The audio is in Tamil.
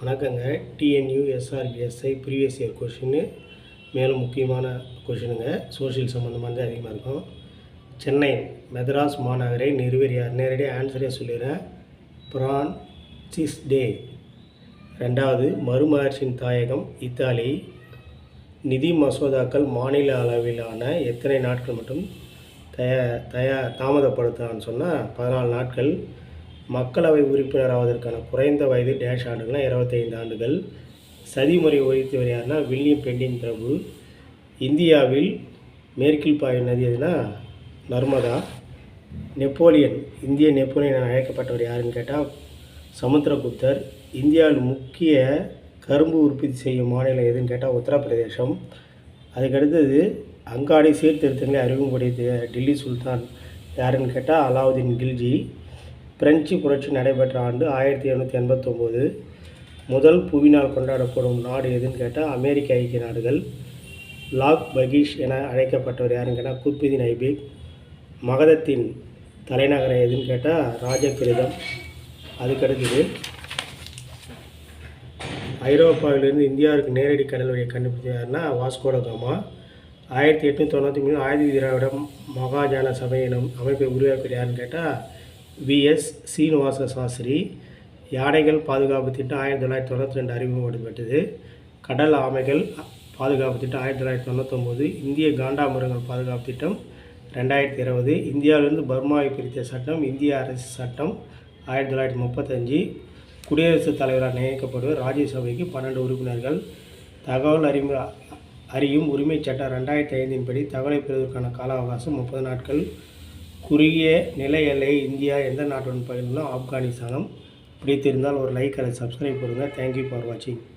வணக்கங்க. டிஎன்யூ எஸ்ஆர்பிஎஸ்ஐ ப்ரீவியஸ் இயர் கொஷின்னு மேலும் முக்கியமான கொஷினுங்க சோஷியல் சம்மந்தமானது அதிகமாக இருக்கும். சென்னை மெத்ராஸ் மாநகரை நிறுவரியார் நேரடியாக ஆன்சரே சொல்லிடுறேன். பிரான்சிஸ் டே ரெண்டாவது மறுமலர்ச்சியின் தாயகம் இத்தாலி. நிதி மசோதாக்கள் மாநில அளவிலான எத்தனை நாட்கள் மட்டும் தயா தயா தாமதப்படுத்தலான்னு சொன்னால் பதினாலு நாட்கள். மக்களவை உறுப்பினர் ஆவதற்கான குறைந்த வயது டேஷ் ஆண்டுகள்னா இருபத்தைந்து ஆண்டுகள். சதிமுறை ஒழித்தவர் யாருன்னா வில்லியம் பெண்டிங் பிரபு. இந்தியாவில் மேற்கில் பாயும் நதி எதுனா நர்மதா. நெப்போலியன் இந்திய நெப்போலியன் என அழைக்கப்பட்டவர் யாருன்னு கேட்டால் சமுத்திரகுப்தர். இந்தியாவில் முக்கிய கரும்பு உற்பத்தி செய்யும் மாநிலம் எதுன்னு கேட்டால் உத்தரப்பிரதேசம். அதுக்கடுத்தது அங்காடி சீர்திருத்தங்களை அறிமுகப்படுத்திய டில்லி சுல்தான் யாருன்னு கேட்டால் அலாவுதீன் கில்ஜி. பிரெஞ்சு புரட்சி நடைபெற்ற ஆண்டு ஆயிரத்தி எழுநூற்றி எண்பத்தொம்போது முதல் புவிநாள் கொண்டாடப்படும் நாடு எதுன்னு கேட்டால் அமெரிக்க ஐக்கிய நாடுகள். லாக் பகீஷ் என அழைக்கப்பட்டவர் யாருன்னு கேட்டால் குத்புதீன் ஐபேக் மகதத்தின் தலைநகரம் எதுன்னு கேட்டால் ராஜகிருதம். அதுக்கடுத்தது ஐரோப்பாவிலிருந்து இந்தியாவுக்கு நேரடி கடல் வழியை கண்டுபிடிச்ச யாருன்னா வாஸ்கோட காமா. ஆயிரத்தி எட்நூற்றி தொண்ணூற்றி மூணு ஆயுத திராவிடம் மகாஜன சபை எனும் அமைப்பை உருவாக்கிய யாருன்னு கேட்டால் விஎஸ் சீனிவாச சாஸ்திரி யானைகள் பாதுகாப்பு திட்டம் ஆயிரத்தி தொள்ளாயிரத்தி தொண்ணூற்றி ரெண்டு அறிமுகப்படுத்தப்பட்டது கடல் ஆமைகள் பாதுகாப்பு திட்டம் ஆயிரத்தி தொள்ளாயிரத்தி தொண்ணூத்தொம்போது இந்திய காண்டாமிருகங்கள் பாதுகாப்பு திட்டம் ரெண்டாயிரத்தி இருபது. இந்தியாவிலிருந்து பர்மாவை பிரித்த சட்டம் இந்திய அரசு சட்டம் ஆயிரத்தி தொள்ளாயிரத்தி முப்பத்தஞ்சு. குடியரசுத் தலைவராக நியமிக்கப்படுவர் ராஜ்யசபைக்கு பன்னெண்டு உறுப்பினர்கள். தகவல் அறிமு அறியும் உரிமைச் சட்டம் ரெண்டாயிரத்தி ஐந்தின் படி தகவலை பெறுவதற்கான கால அவகாசம் முப்பது நாட்கள். குறுகிய நில எல்லை இந்தியா எந்த நாட்டுடன் பகிர்ந்தாலும் ஆப்கானிஸ்தானம். பிடித்திருந்தால் ஒரு லைக் அதை சப்ஸ்கிரைப் பண்ணுங்கள் தேங்க்யூ ஃபார் வாட்சிங்